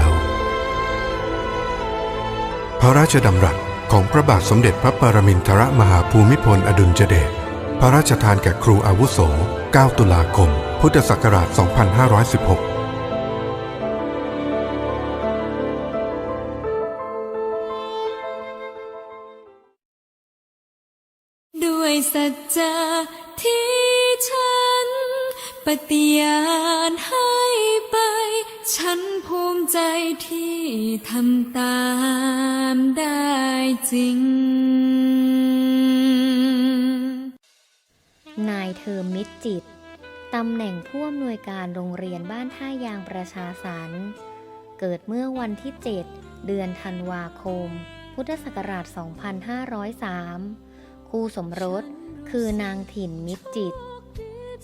ว พระราชดำรัสของพระบาทสมเด็จพระปรมินทรมหาภูมิพลอดุลยเดช พระราชทานแก่ครูอาวุโส 9 ตุลาคม พุทธศักราช 2516ด้วยสัจจะที่ฉันปฏิญาณให้ ภูมิใจที่ทำตามได้จริง นายเทอมมิตรจิต ตำแหน่งผู้อำนวยการโรงเรียนบ้านท่ายางประชาสรรค์เกิดเมื่อวันที่ 7 เดือนธันวาคม พุทธศักราช 2503 คู่สมรสคือนางถิ่นมิตรจิต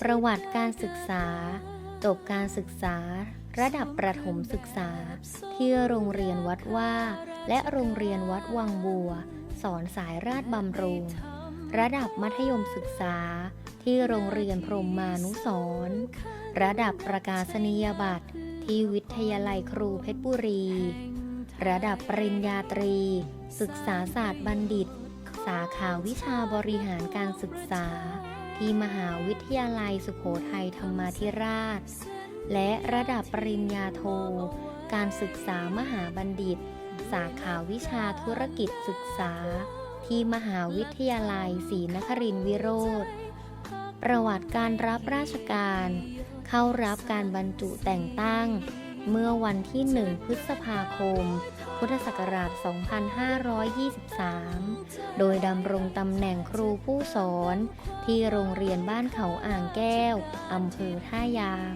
ประวัติการศึกษา จบการศึกษา ระดับประถมศึกษา ที่โรงเรียนวัดว่า และโรงเรียนวัดวังบัว สอนสายราชบำรุง ระดับมัธยมศึกษา ที่โรงเรียนพรมมานุสรณ์ระดับประกาศนียบัตร ที่วิทยาลัยครูเพชรบุรี ระดับปริญญาตรี ศึกษาศาสตร์บัณฑิต สาขาวิชาบริหารการศึกษา ที่มหาวิทยาลัยสุโขทัยธรรมาธิราช และระดับปริญญาโท การศึกษามหาบัณฑิต สาขาวิชาธุรกิจศึกษา ที่มหาวิทยาลัยศรีนครินทรวิโรธ ประวัติการรับราชการ เข้ารับการบรรจุแต่งตั้ง เมื่อวันที่ 1 พฤษภาคม พุทธศักราช 2523 โดยดำรงตำแหน่งครูผู้สอน ที่โรงเรียนบ้านเขาอ่างแก้ว อำเภอท่ายาง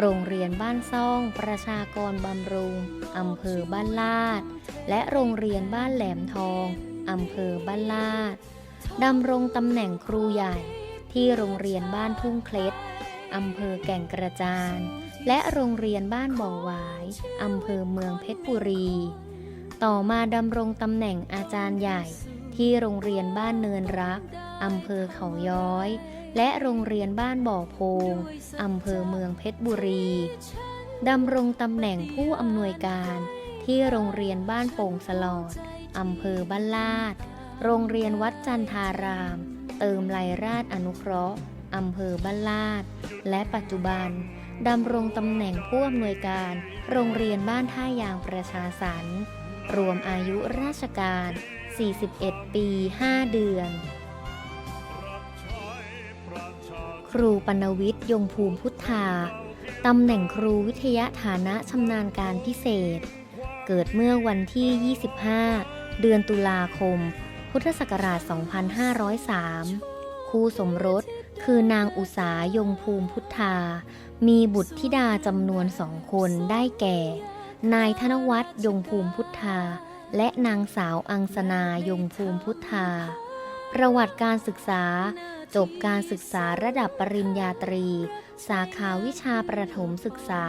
โรงเรียนบ้านซ่อง ประชากรบำรุง อำเภอบ้านลาด และโรงเรียนบ้านแหลมทอง อำเภอบ้านลาด ดำรงตำแหน่งครูใหญ่ ที่โรงเรียนบ้านทุ่งเคล็ด อำเภอแก่งกระจาน และโรงเรียนบ้านบ่อหวาย อำเภอเมืองเพชรบุรี ต่อมาดำรงตำแหน่งอาจารย์ใหญ่ ที่โรงเรียนบ้านเนินรัก อำเภอเขาย้อย และโรงเรียนบ้านบ่อโพงอำเภอเมืองเพชรบุรีดำรงตำแหน่งผู้อำนวยการที่โรงเรียนบ้านโป่งสลอดอำเภอบ้านลาด โรงเรียนวัดจันทาราม เติมไลราชอนุเคราะห์อำเภอบ้านลาด และปัจจุบันดำรงตำแหน่งผู้อำนวยการ โรงเรียนบ้านท่ายางประชาสรรค์รวมอายุราชการ 41 ปี 5 เดือน รูปนวิทย์ยงภูมิพุทธาตำแหน่งครูวิทยาฐานะชำนาญการพิเศษ เกิดเมื่อวันที่ 25 เดือนตุลาคม พุทธศักราช 2503 คู่สมรสคือนางอุสายงภูมิพุทธา มีบุตรธิดาจำนวนสองคนได้แก่ นายธนวัฒน์ยงภูมิพุทธา และนางสาวอังสนายงภูมิพุทธา ประวัติการศึกษา จบการศึกษาระดับปริญญาตรี สาขาวิชาประถมศึกษา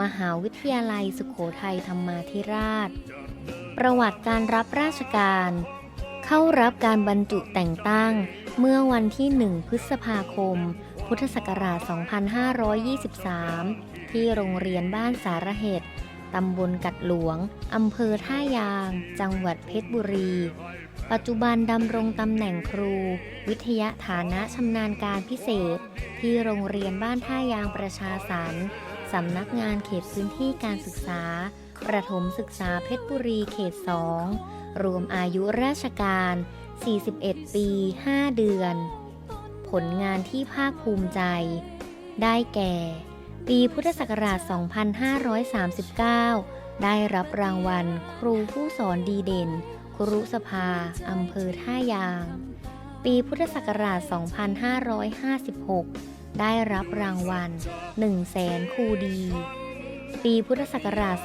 มหาวิทยาลัยสุโขทัยธรรมาธิราช ประวัติการรับราชการ เข้ารับการบรรจุแต่งตั้งเมื่อวันที่ 1 พฤษภาคม พุทธศักราช 2523 ที่โรงเรียนบ้านสารเหตุตำบลกัดหลวง อำเภอท่ายาง จังหวัดเพชรบุรี ปัจจุบันดำรงตำแหน่งครู วิทยาฐานะชำนาญการพิเศษ ที่โรงเรียนบ้านท่ายางประชาสรรค์สำนักงานเขตพื้นที่การศึกษา ประถมศึกษาเพชรบุรีเขต 2 รวมอายุราชการ 41 ปี 5 เดือน ผลงานที่ภาคภูมิใจ ได้แก่ ปีพุทธศักราช 2539 ได้รับรางวัล ครูผู้สอนดีเด่น ครุสภา อำเภอท่ายาง ปีพุทธศักราช 2556 ได้รับรางวัล1 0 0 0 0 0ครูดี ปีพุทธศักราช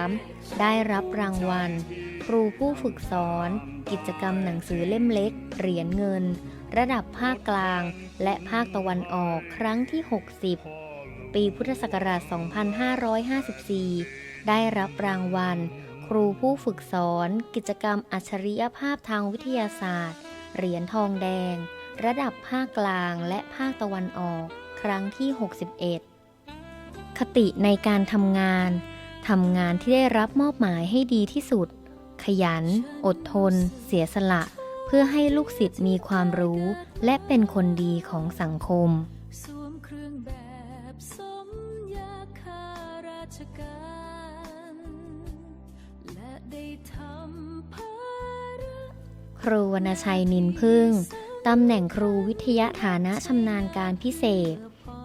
2553 ได้รับรางวัล ครูผู้ฝึกสอน กิจกรรมหนังสือเล่มเล็ก เหรียญเงิน ระดับภาคกลาง และภาคตะวันออกครั้งที่ 60 ปีพุทธศักราช 2554 ได้รับรางวัล ครูผู้ฝึกสอน กิจกรรมอัจฉริยภาพทางวิทยาศาสตร์ เหรียญทองแดง ระดับภาคกลางและภาคตะวันออก ครั้งที่ 61 คติในการทำงานทำงานที่ได้รับมอบหมายให้ดีที่สุด ขยัน อดทน เสียสละ เพื่อให้ลูกศิษย์มีความรู้ และเป็นคนดีของสังคม ครูวรรณชัยนินพึ่ง ตำแหน่งครูวิทยาฐานะชำนาญการพิเศษ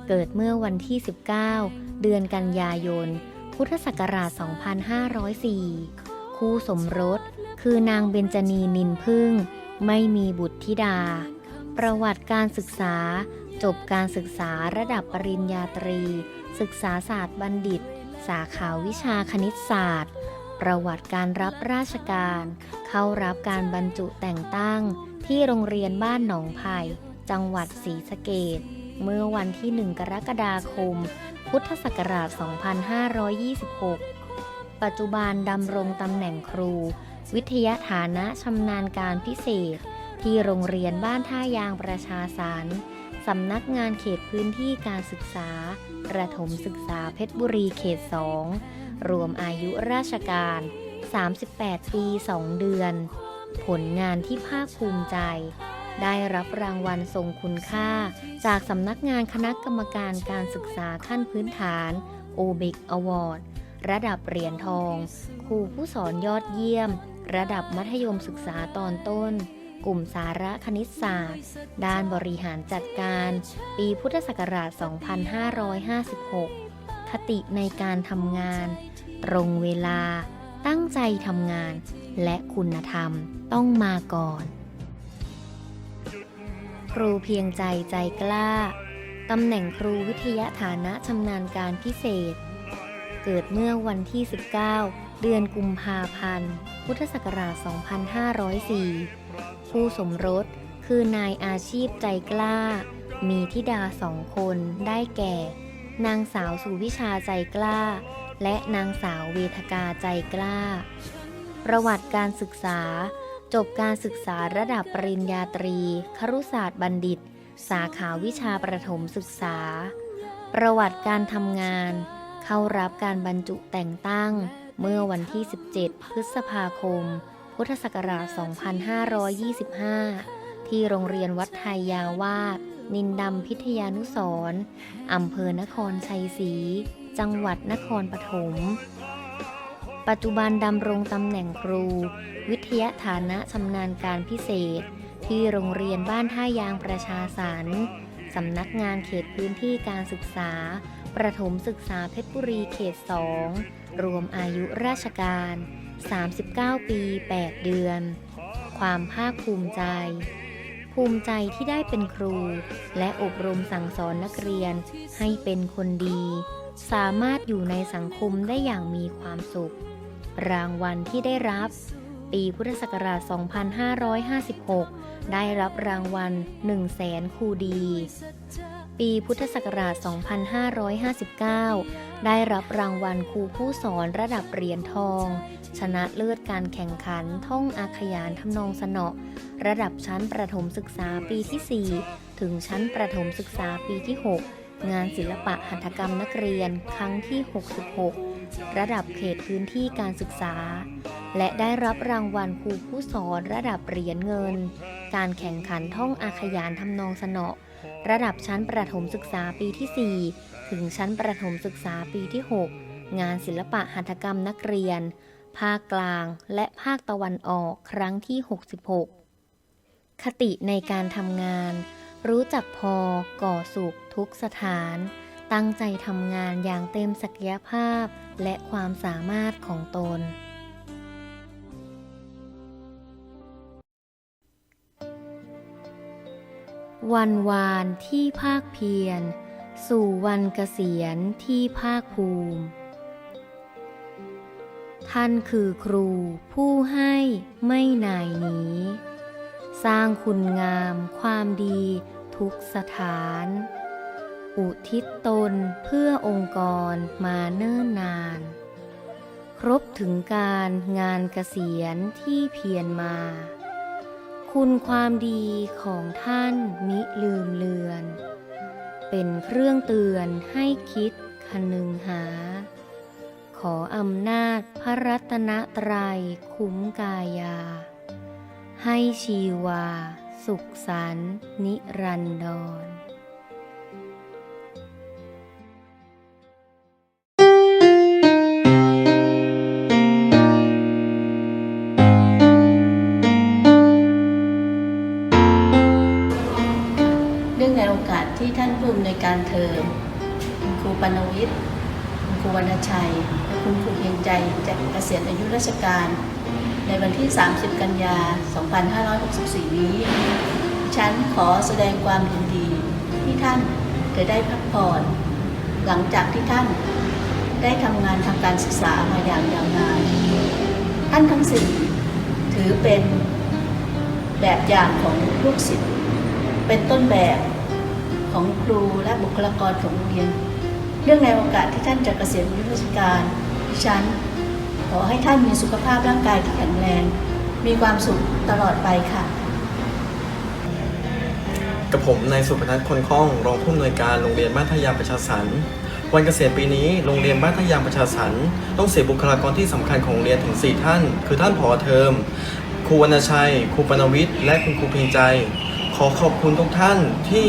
เกิดเมื่อวันที่ 19 เดือนกันยายน พุทธศักราช 2504 คู่สมรส คือนางเบญจนีนินพึ่ง ไม่มีบุตรธิดา ประวัติการศึกษา จบการศึกษาระดับปริญญาตรี ศึกษาศาสตร์บัณฑิต สาขาวิชาคณิตศาสตร์ ประวัติการรับราชการ เข้ารับการบรรจุแต่งตั้ง ที่โรงเรียนบ้านหนองไผ่จังหวัดศรีสะเกดเมื่อวันที่ 1 กรกฎาคม พุทธศักราช 2526 ปัจจุบันดำรงตำแหน่งครู วิทยาฐานะชำนาญการพิเศษ ที่โรงเรียนบ้านท่ายางประชาสารสำนักงานเขตพื้นที่การศึกษา ประถมศึกษาเพชรบุรีเขต 2 รวมอายุราชการ 38 ปี 2 เดือน ผลงานที่ภาคภูมิใจ ได้รับรางวัลทรงคุณค่า จากสำนักงานคณะกรรมการการศึกษาขั้นพื้นฐาน o b i c Award ระดับเหรียญทอง ครูผู้สอนยอดเยี่ยม ระดับมัธยมศึกษาตอนต้น กลุ่มสาระคณิตศาสตร์ ด้านบริหารจัดการ ปีพุทธศักราช 2556 คติในการทำงาน ตรงเวลา ตั้งใจทำงาน และคุณธรรมต้องมาก่อน ครูเพียงใจใจกล้าตำแหน่งครูวิทยาฐานะชำนาญการพิเศษ เกิดเมื่อวันที่ 19 เดือนกุมภาพันธ์ พุทธศักราช 2504 ผู้สมรสคือนายอาชีพใจกล้า มีธิดาสองคนได้แก่ นางสาวสุวิชาใจกล้า และนางสาวเวทกาใจกล้า ประวัติการศึกษา จบการศึกษาระดับปริญญาตรี ครุศาสตร์บัณฑิต สาขาวิชาประถมศึกษา ประวัติการทำงาน เข้ารับการบรรจุแต่งตั้ง เมื่อวันที่ 17 พฤษภาคม พุทธศักราช 2525 ที่โรงเรียนวัดไทยยาวาสนินดำพิทยานุสร์อำเภอนครชัยศรี จังหวัดนครปฐม ปัจจุบันดำรงตำแหน่งครู วิทยาฐานะชำนาญการพิเศษ ที่โรงเรียนบ้านท่ายางประชาสรรค์สำนักงานเขตพื้นที่การศึกษา ประถมศึกษาเพชรบุรีเขต 2 รวมอายุราชการ 39 ปี 8 เดือน ความภาคภูมิใจ ภูมิใจที่ได้เป็นครู และอบรมสั่งสอนนักเรียนให้เป็นคนดี สามารถอยู่ในสังคมได้อย่างมีความสุข รางวัลที่ได้รับ ปีพุทธศักราช 2556 ได้รับรางวัล 1 0 0 0 0แสนครูดี ปีพุทธศักราช 2559 ได้รับรางวัลครูผู้สอนระดับเหรียญทอง ชนะเลิศการแข่งขันท่องอาขยานทำนองสนอระดับชั้นประถมศึกษาปีที่ 4 ถึงชั้นประถมศึกษาปีที่ 6 งานศิลปะหัตถกรรมนักเรียนครั้งที่ 66 ระดับเขตพื้นที่การศึกษา และได้รับรางวัลครูผู้สอนระดับเหรียญเงิน การแข่งขันท่องอาขยานทำนองสนอระดับชั้นประถมศึกษาปีที่ 4 ถึงชั้นประถมศึกษาปีที่ 6 งานศิลปะหัตถกรรมนักเรียน ภาคกลางและภาคตะวันออกครั้งที่ 66 คติในการทำงาน รู้จักพอก่อสุขทุกสถาน ตั้งใจทำงานอย่างเต็มศักยภาพและความสามารถของตน วันวานที่ภาคเพียร สู่วันเกษียณที่ภาคภูมิ ท่านคือครูผู้ให้ไม่น่ายหนีสร้างคุณงามความดี ทุกสถาน อุทิศตนเพื่อองค์กรมาเนิ่นนาน ครบถึงการงานเกษียณที่เพียรมา คุณความดีของท่านมิลืมเลือน เป็นเครื่องเตือนให้คิดคนึงหา ขออำนาจพระรัตนตรัยคุ้มกายา ให้ชีวา สุขสันนิรันดรเรื่องในโอกาสที่ท่านผู้อำนวยการเทอมคุณครูปนวิทย์คุณครูวรรณชัย และคุณครูเพียงใจจะเกษียณอายุราชการ ในวันที่ 30 กันยา 2564 นี้ ฉันขอแสดงความยินดีที่ท่านจะได้พักผ่อน หลังจากที่ท่านได้ทำงานทางการศึกษามาอย่างยาวนาน ท่านทั้งสี่ถือเป็นแบบอย่างของลูกศิษย์ เป็นต้นแบบของครูและบุคลากรของโรงเรียน เรื่องในโอกาสที่ท่านจะเกษียณอายุราชการ ฉัน อให้ท่านมีสุขภาพร่างกายที่แข็งแรง มีความสุขตลอดไปค่ะ กับผมนายสุพนัทคนคล่องรองผู้อำนวยการโรงเรียนบ้านทยมประชาสรรค์วันเกษียณปีนี้โรงเรียนบ้านทยามประชาสรรต้องเสียบุคลากรที่สำคัญของโรงเรียนถึง 4 ท่าน คือท่านผอเทอมครูวรรณชัย ครูปนวิทย์ และคุณครูเพียงใจ ขอขอบคุณทุกท่านที่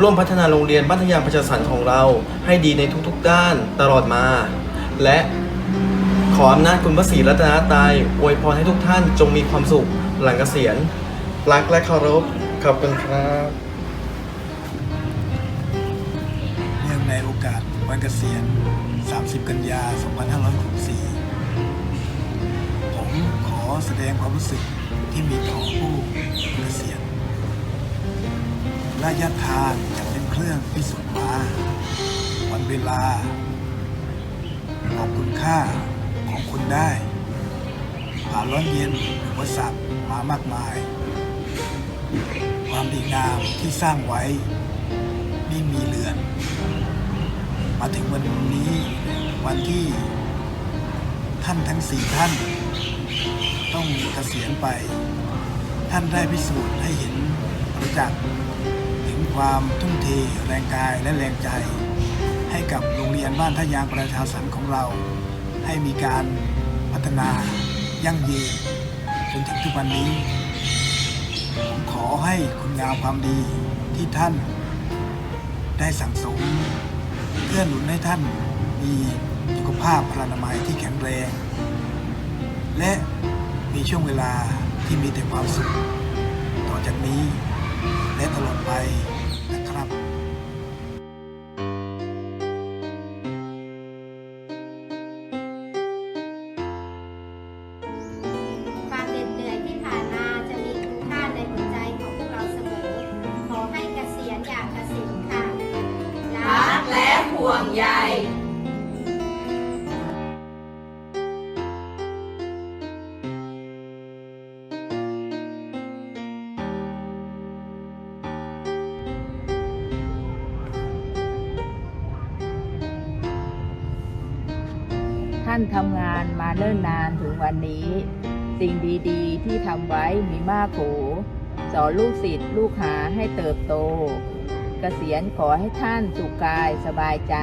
ร่วมพัฒนาโรงเรียนบ้านทยามประชาสรรของเรา ให้ดีในทุกๆด้านตลอดมา และ ขออำนาจคุณพระศรีรัตนตรัยอวยพรให้ทุกท่านจงมีความสุขหลังเกษียณ รักและเคารพ ขอบคุณครับเนื่องในโอกาสวันเกษียณ 30 กันยา 2564 ผมขอแสดงความรู้สึกที่มีต่อผู้เกษียณระยะทางจะเป็นเครื่องพิสูจน์มาวันเวลาบอกคุณค่า ของคุณได้ผ่านร้อนเย็นอุปสรรคมามากมาย ความดีงามที่สร้างไว้ไม่มีเลือน มาถึงวันนี้วันที่ท่านทั้งสี่ท่าน ต้องเกษียณไป ท่านได้พิสูจน์ให้เห็นประจักษ์ถึงความทุ่มเทแรงกายและแรงใจ ให้กับโรงเรียนบ้านท่ายางประชาสรรค์ของเรา ให้มีการพัฒนายั่งยืนจนถึงทุกวันนี้ ผมขอให้คุณงามความดีที่ท่าน ได้สั่งสมเพื่อหนุนให้ท่านมีสุขภาพพลานามัยที่แข็งแรง และมีช่วงเวลาที่มีแต่ความสุข ต่อจากนี้และตลอดไป ท่านทำงานมาเนิ่นนานถึงวันนี้ สิ่งดีๆ ที่ทำไว้มีมากโขสอนลูกศิษย์ลูกหาให้เติบโต เกษียณขอให้ท่านสุขกายสบายใจ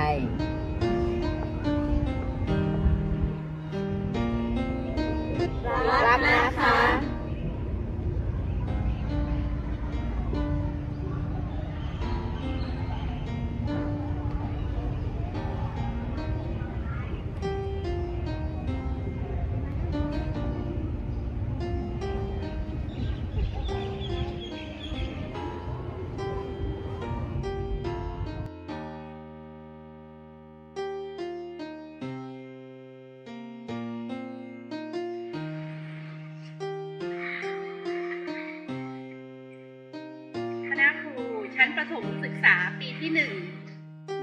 ถมศึกษาปีที่หนึ่ง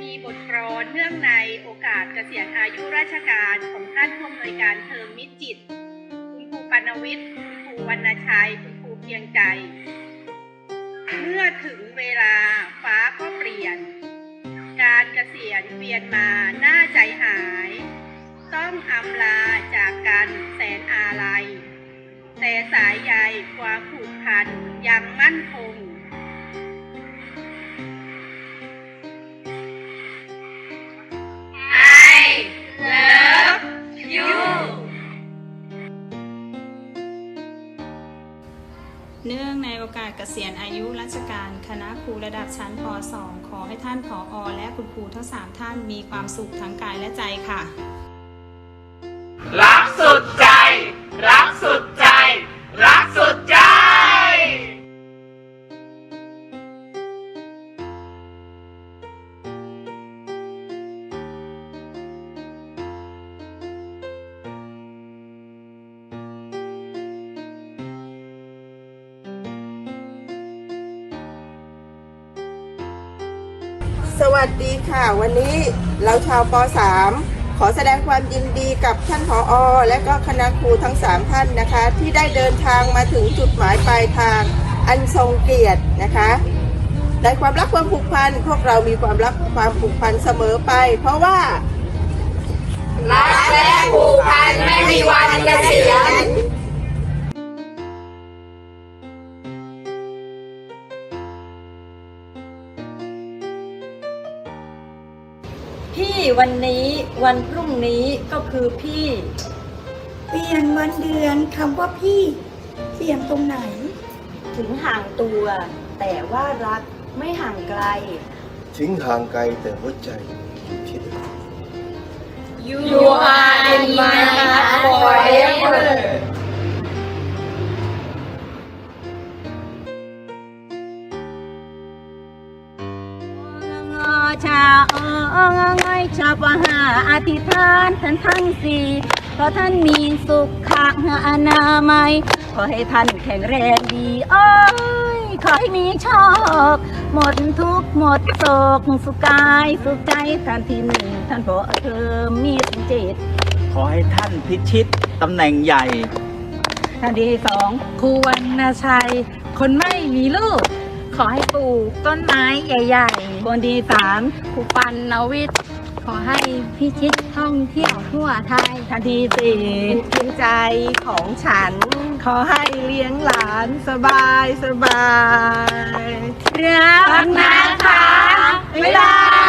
มีบทกลอนเนื่องในโอกาสเกษียณอายุราชการของท่านผู้อำนวยการเทอมมิจิต คุณครูปานวิทย์ คุณครูวรรณชัย คุณครูเพียงใจ เมื่อถึงเวลาฟ้าก็เปลี่ยน การเกษียณเวียนมาหน้าใจหาย ต้องอำลาจากกันแสนอาลัยแต่สายใยความผูกพันยังมั่นคง เกษียณอายุราชการคณะครูระดับชั้นป .2 ขอให้ท่านผออและคุณครูทั้งสามท่านมีความสุขทั้งกายและใจค่ะ สวัสดีค่ะ วันนี้เราชาวป .3 ขอแสดงความยินดีกับท่านผออและก็คณะครูทั้ง 3 ท่านนะคะ ที่ได้เดินทางมาถึงจุดหมายปลายทางอันทรงเกียรตินะคะในความรักความผูกพันพวกเรามีความรักความผูกพันเสมอไป เพราะว่ารักและผูกพันไม่มีวันเกษียณ วันนี้วันพรุ่งนี้ก็คือพี่ เปลี่ยนวันเดือนคำว่าพี่เปลี่ยนตรงไหน ถึงห่างตัว แต่ว่ารักไม่ห่างไกล ทิ้งห่างไกลแต่หัวใจอยู่ที่เดิม You are in my heart forever ชาเออไงชาปหาอธิษฐานท่านทั้งสี่ขอท่านมีสุขอนามัย ขอให้ท่านแข็งแรงดีโอ้ยขอให้มีโชคหมดทุกข์หมดโศกสุขกายสุขใจท่านที่หนึ่งท่านพอเธอมีจิต ขอให้ท่านพิชิตตำแหน่งใหญ่ ท่านที่สองครูวรรณชัย คนไม่มีลูก ขอให้ปลูกต้นไม้ใหญ่ คนดีสามคูปันนวิทย์ขอให้พิชิตท่องเที่ยวทั่วไทยทันที่สี่เพียงใจของฉัน ขอให้เลี้ยงหลานสบายสบายรักนะคะบ๊ายบาย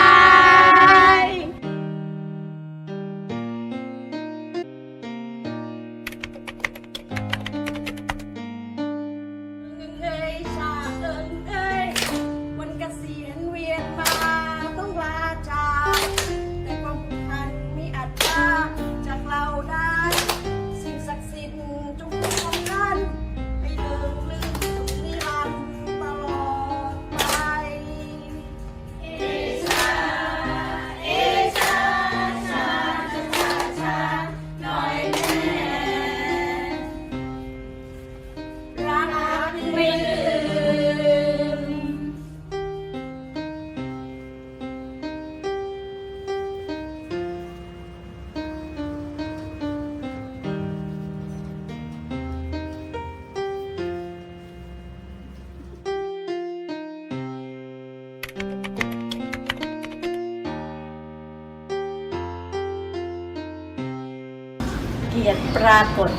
ปรากฏ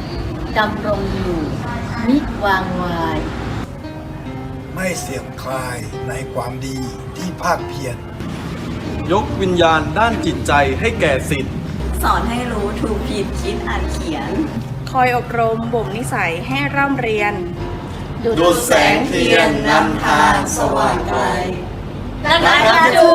ดำรงอยู่มิวางวาย ไม่เสื่อมคลายในความดีที่ภาคเพียรยกวิญญาณด้านจิตใจให้แก่สิทธิ์สอนให้รู้ถูกผิดคิดอ่านเขียน คอยอบรมบ่มนิสัยให้ร่ำเรียน ดุจแสงเทียนนำทางสว่างไกลนักจู